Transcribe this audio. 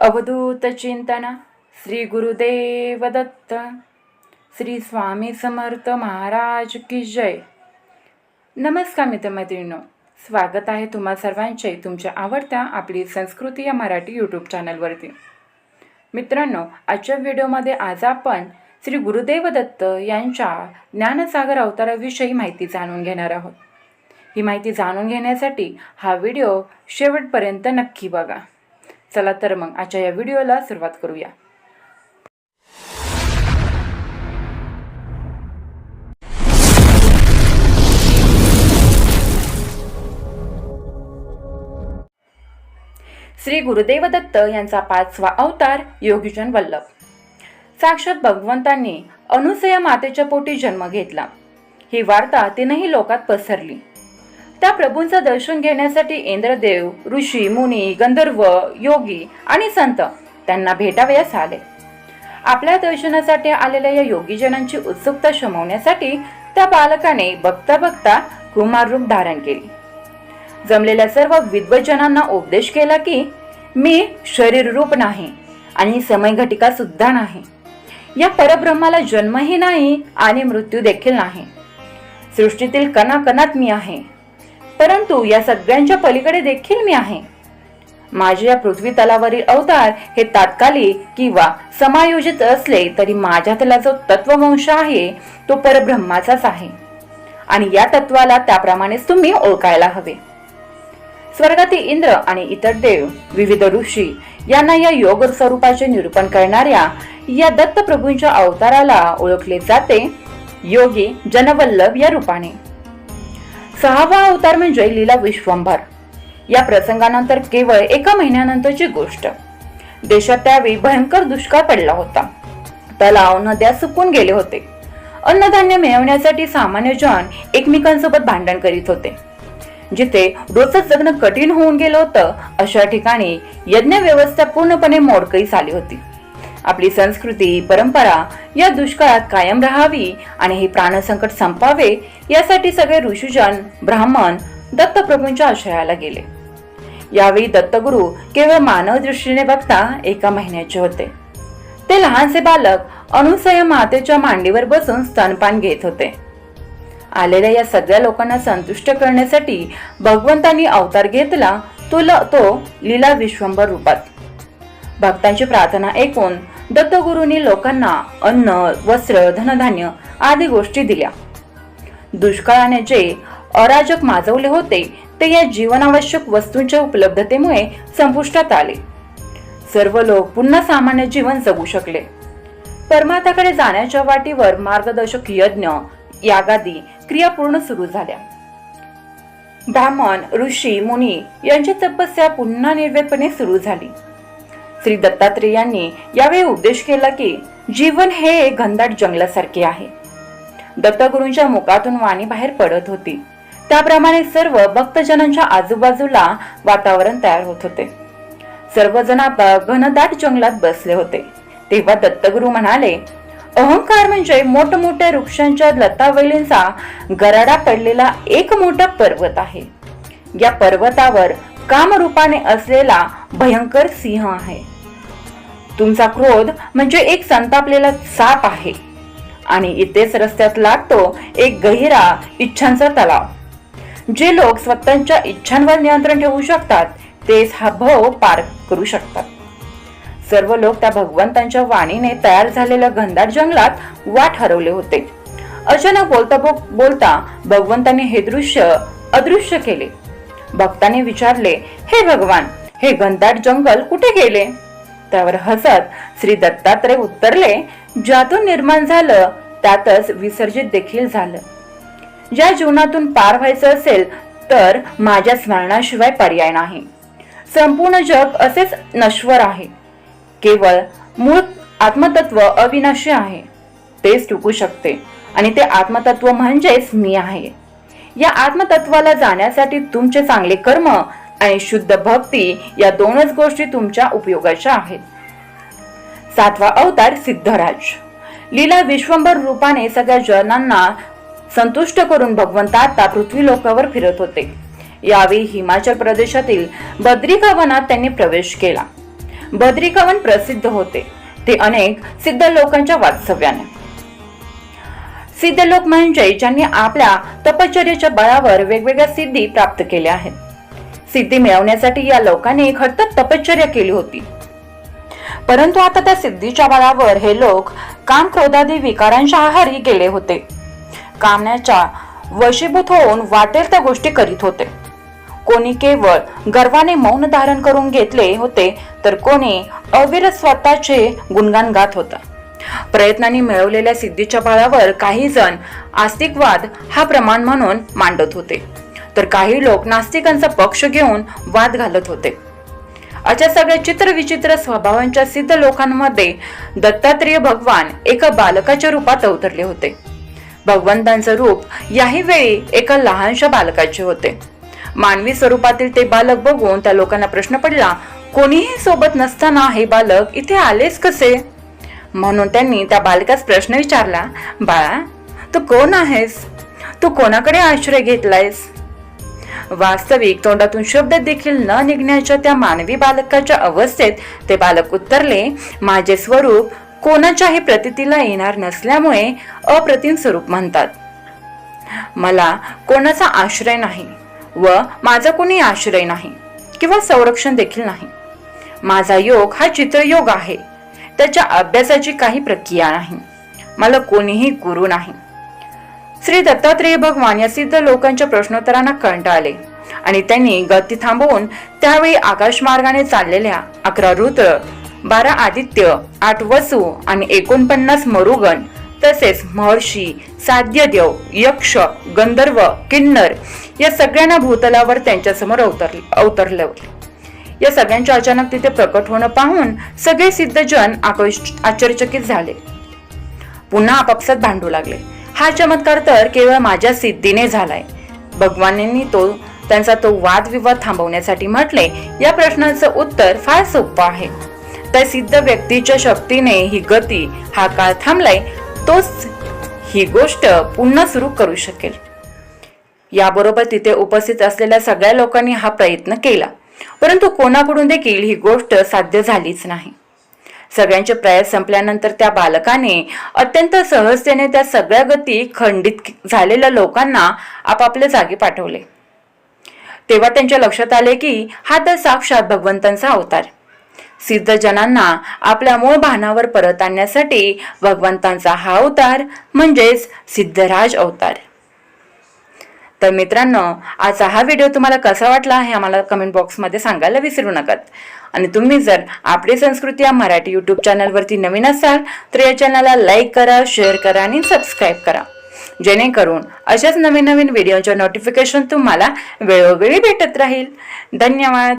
अवधूत चिंतन श्री गुरुदेव दत्त श्री स्वामी समर्थ महाराज की जय. नमस्कार मित्रमैत्रिणींनो स्वागत आहे तुम्हा सर्वांचे तुमच्या आवडत्या आपली संस्कृती या मराठी यूट्यूब चॅनलवरती मित्रांनो आजच्या व्हिडिओमध्ये आज आपण श्री गुरुदेव दत्त यांच्या ज्ञानसागर अवताराविषयी माहिती जाणून घेणार आहोत. ही माहिती जाणून घेण्यासाठी हा व्हिडिओ शेवटपर्यंत नक्की बघा. चला तर मग आजच्या या व्हिडिओला सुरुवात करूया. श्री गुरुदेव दत्त यांचा पाचवा अवतार योगीजन वल्लभ. साक्षात भगवंतांनी अनुसया मातेच्या पोटी जन्म घेतला. ही वार्ता तीनही लोकात पसरली. त्या प्रभूंचं दर्शन घेण्यासाठी इंद्रदेव ऋषी मुनी गंधर्व योगी आणि संत त्यांना भेटावयास आले. आपल्या दर्शनासाठी आलेल्या या योगीजनांची उत्सुकता शमवण्यासाठी त्या बालकाने बघता बघता कुमार रूप धारण केली. जमलेल्या सर्व विद्वजनांना उपदेश केला की मी शरीर रूप नाही आणि समय घटिका सुद्धा नाही. या परब्रह्माला जन्मही नाही आणि मृत्यू देखील नाही. सृष्टीतील कणाकणात मी आहे. परंतु या सगळ्यांच्या पलीकडे देखील मी आहे. माझे या पृथ्वी तलावरील अवतार हे तात्कालिक किंवा समायोजित असले तरी माझ्यातला जो तत्ववंश आहे तो परब्रह्माचाच आहे. आणि या तत्वाला त्याप्रमाणेच तुम्ही ओळखायला हवे. स्वर्गातील इंद्र आणि इतर देव विविध ऋषी यांना या योग स्वरूपाचे निरूपण करणाऱ्या या दत्त प्रभूंच्या अवताराला ओळखले जाते योगी जनवल्लभ या रूपाने. सहावा अवतार म्हणजे लीला विश्वंभर. या प्रसंगानंतर केवळ एका महिन्यानंतरची गोष्ट. देशात त्यावेळी भयंकर दुष्काळ पडला होता. तलाव नद्या सुकून गेले होते. अन्नधान्य मिळवण्यासाठी सामान्य जन एकमेकांसोबत भांडण करीत होते. जिथे रोजच जगणं कठीण होऊन गेलं होतं अशा ठिकाणी यज्ञ व्यवस्था पूर्णपणे मोडकळीस आली होती. आपली संस्कृती परंपरा या दुष्काळात कायम राहावी आणि हे प्राणसंकट संपावे यासाठी सगळे ऋषीजन ब्राह्मण दत्तप्रभूंच्या आश्रयाला गेले. यावेळी दत्तगुरु केवळ मानव दृष्टीने बघता एका महिन्याचे होते. ते लहानसे बालक अनुसया मातेच्या मांडीवर बसून स्तनपान घेत होते. आलेल्या या सगळ्या लोकांना संतुष्ट करण्यासाठी भगवंतांनी अवतार घेतला तो ल- तो लीला विश्वंभर रूपात. भक्तांची प्रार्थना ऐकून दत्तगुरूंनी लोकांना अन्न वस्त्र धनधान्य आदी गोष्टी दिल्या. दुष्काळाने जे अराजक माजवले होते ते या जीवनावश्यक वस्तूंच्या उपलब्धतेमुळे संपुष्टात आले. सर्व लोक पुन्हा सामान्य जीवन जगू शकले. परमार्थाकडे जाण्याच्या वाटीवर मार्गदर्शक यज्ञ यागादी क्रिया पूर्ण सुरू झाल्या. ब्राह्मण ऋषी मुनी यांची तपस्या पुन्हा निर्वेदपणे सुरू झाली. श्री दत्तात्रेयांनी यावेळी उपदेश केला की जीवन हे घनदाट जंगलासारखे आहे. दत्तगुरूंच्या मुखातून वाणी बाहेर पडत होती. त्याप्रमाणे सर्व भक्तजनांच्या आजूबाजूला वातावरण तयार होत होते. सर्वजण घनदाट जंगलात बसले होते. तेव्हा दत्तगुरू म्हणाले अहंकार म्हणजे मोठमोठ्या वृक्षांच्या लतावैलींचा गराडा पडलेला एक मोठा पर्वत आहे. या पर्वतावर कामरूपाने असलेला भयंकर सिंह आहे. तुमचा क्रोध म्हणजे एक संतापलेला साप आहे. आणि इथेच रस्त्यात लागतो एक गहिरा इच्छांचा तलाव. जे लोक स्वतःच्या इच्छांवर नियंत्रण ठेवू शकतात तेच हा भव पार करू शकतात. सर्व लोक त्या भगवंतांच्या वाणीने तयार झालेल्या घनदाट जंगलात वाट हरवले होते. अचानक बोलता बोलता भगवंतांनी हे दृश्य अदृश्य केले. भक्ताने विचारले हे भगवान हे घनदाट जंगल कुठे गेले? त्यावर हसत श्री दत्तात्रय उत्तरले ज्यातून निर्माण झालं त्यातच विसर्जित देखील झालं. ज्या जीवनातून पार व्हायचं असेल तर माझ्या स्मरणाशिवाय पर्याय नाही. संपूर्ण जग असेच नश्वर आहे. केवळ मूळ आत्मतत्व अविनाशी आहे. तेच टिकू शकते आणि ते आत्मतत्व म्हणजेच मी आहे. या आत्मतत्वाला जाण्यासाठी तुमचे चांगले कर्म आणि शुद्ध भक्ती या दोनच गोष्टी तुमच्या उपयोगाच्या आहेत. सातवा अवतार सिद्धराज. लीला विश्वंभर रूपाने सगळ्या जनांना संतुष्ट करून भगवंत आता पृथ्वी लोकावर फिरत होते. यावेळी हिमाचल प्रदेशातील बद्रिका वनात त्यांनी प्रवेश केला. बद्रिकावन प्रसिद्ध होते. ते अनेक सिद्ध लोकांच्या वास्तव्याने. सिद्ध लोक म्हणजे ज्यांनी आपल्या तपश्चर्याच्या बळावर वेगवेगळ्या सिद्धी प्राप्त केल्या आहेत. सिद्धी मिळवण्यासाठी या लोकांनी खडतर तपश्चर्या केली होती. परंतु आता त्या सिद्धीच्या बळावर हे लोक काम क्रोधादी विकारांच्या आहारी गेले होते. कामण्याच्या वशीभूत होऊन वाटेल त्या गोष्टी करीत होते. कोणी केवळ गर्वाने मौन धारण करून घेतले होते तर कोणी अविरत स्वतःचे गुणगान गात होता. प्रयत्नांनी मिळवलेल्या सिद्धीच्या बळावर काही जण आस्तिकवाद हा प्रमाण म्हणून मांडत होते. तर काही लोक नास्तिकांचा पक्ष घेऊन वाद घालत होते. अशा सगळ्या चित्रविचित्र स्वभावांच्या सिद्ध लोकांमध्ये दत्तात्रेय भगवान एका बालकाच्या रूपात अवतरले होते. भगवंतांचं रूप याही वेळी एका लहानशा बालकाचे होते. मानवी स्वरूपातील ते बालक बघून त्या लोकांना प्रश्न पडला कोणीही सोबत नसताना हे बालक इथे आलेच कसे? म्हणून त्यांनी त्या बालकास प्रश्न विचारला बाळा तू कोण आहेस? तू कोणाकडे आश्रय घेतलायस? वास्तविक तोंडातून शब्द देखील न निघण्याच्या त्या मानवी बालकाच्या अवस्थेत ते बालक उत्तरले माझे स्वरूप कोणाच्याही प्रतितीला येणार नसल्यामुळे अप्रतिम स्वरूप म्हणतात. मला कोणाचा आश्रय नाही व माझा कोणी आश्रय नाही किंवा संरक्षण देखील नाही. माझा योग हा चित्रयोग आहे. त्याच्या अभ्यासाची काही प्रक्रिया नाही. मला कोणीही गुरु नाही. श्री दत्तात्रेय भगवान या सिद्ध लोकांच्या प्रश्नोत्तरांना कंटाळले आणि त्यांनी गती थांबवून त्यावेळी आकाशमार्गाने चाललेल्या अकरा रुद्र बारा आदित्य आठ वसू आणि एकोणपन्नास मरुगण तसेच महर्षी साध्यदेव यक्ष गंधर्व किन्नर या सगळ्यांना भूतलावर त्यांच्यासमोर अवतर अवतरले या सगळ्यांचे अचानक तिथे प्रकट होणं पाहून सगळे सिद्धजन आकर्ष- आश्चर्यचकित झाले. पुन्हा आपापसात भांडू लागले. हा चमत्कार तर केवळ माझ्या सिद्धीने झालाय. भगवानांनी तो त्यांचा तो वादविवाद थांबवण्यासाठी म्हटले या प्रश्नाचं उत्तर फार सोपं आहे. त्या सिद्ध व्यक्तीच्या शक्तीने ही गती हा काळ थांबलाय तोच ही गोष्ट पुन्हा सुरू करू शकेल. याबरोबर तिथे उपस्थित असलेल्या सगळ्या लोकांनी हा प्रयत्न केला. परंतु कोणाकडून देखील ही गोष्ट साध्य झालीच नाही. सगळ्यांचे प्रयास संपल्यानंतर त्या बालकाने अत्यंत सहजतेने त्या सगळ्या गती खंडित झालेल्या लोकांना आपापल्या जागी पाठवले. तेव्हा त्यांच्या लक्षात आले की हा तर साक्षात भगवंतांचा अवतार. सिद्धजनांना आपल्या मूळ भानावर परत आणण्यासाठी भगवंतांचा हा अवतार म्हणजेच सिद्धराज अवतार. तर मित्रांनो आजचा हा व्हिडिओ तुम्हाला कसा वाटला हे आम्हाला कमेंट बॉक्समध्ये सांगायला विसरू नका. आणि तुम्ही जर आपली संस्कृती या मराठी यूट्यूब चॅनलवरती नवीन असाल तर या चॅनलला लाईक करा शेअर करा आणि सबस्क्राईब करा. जेणेकरून अशाच नवीन नवीन व्हिडिओच्या नोटिफिकेशन तुम्हाला वेळोवेळी भेटत राहील. धन्यवाद.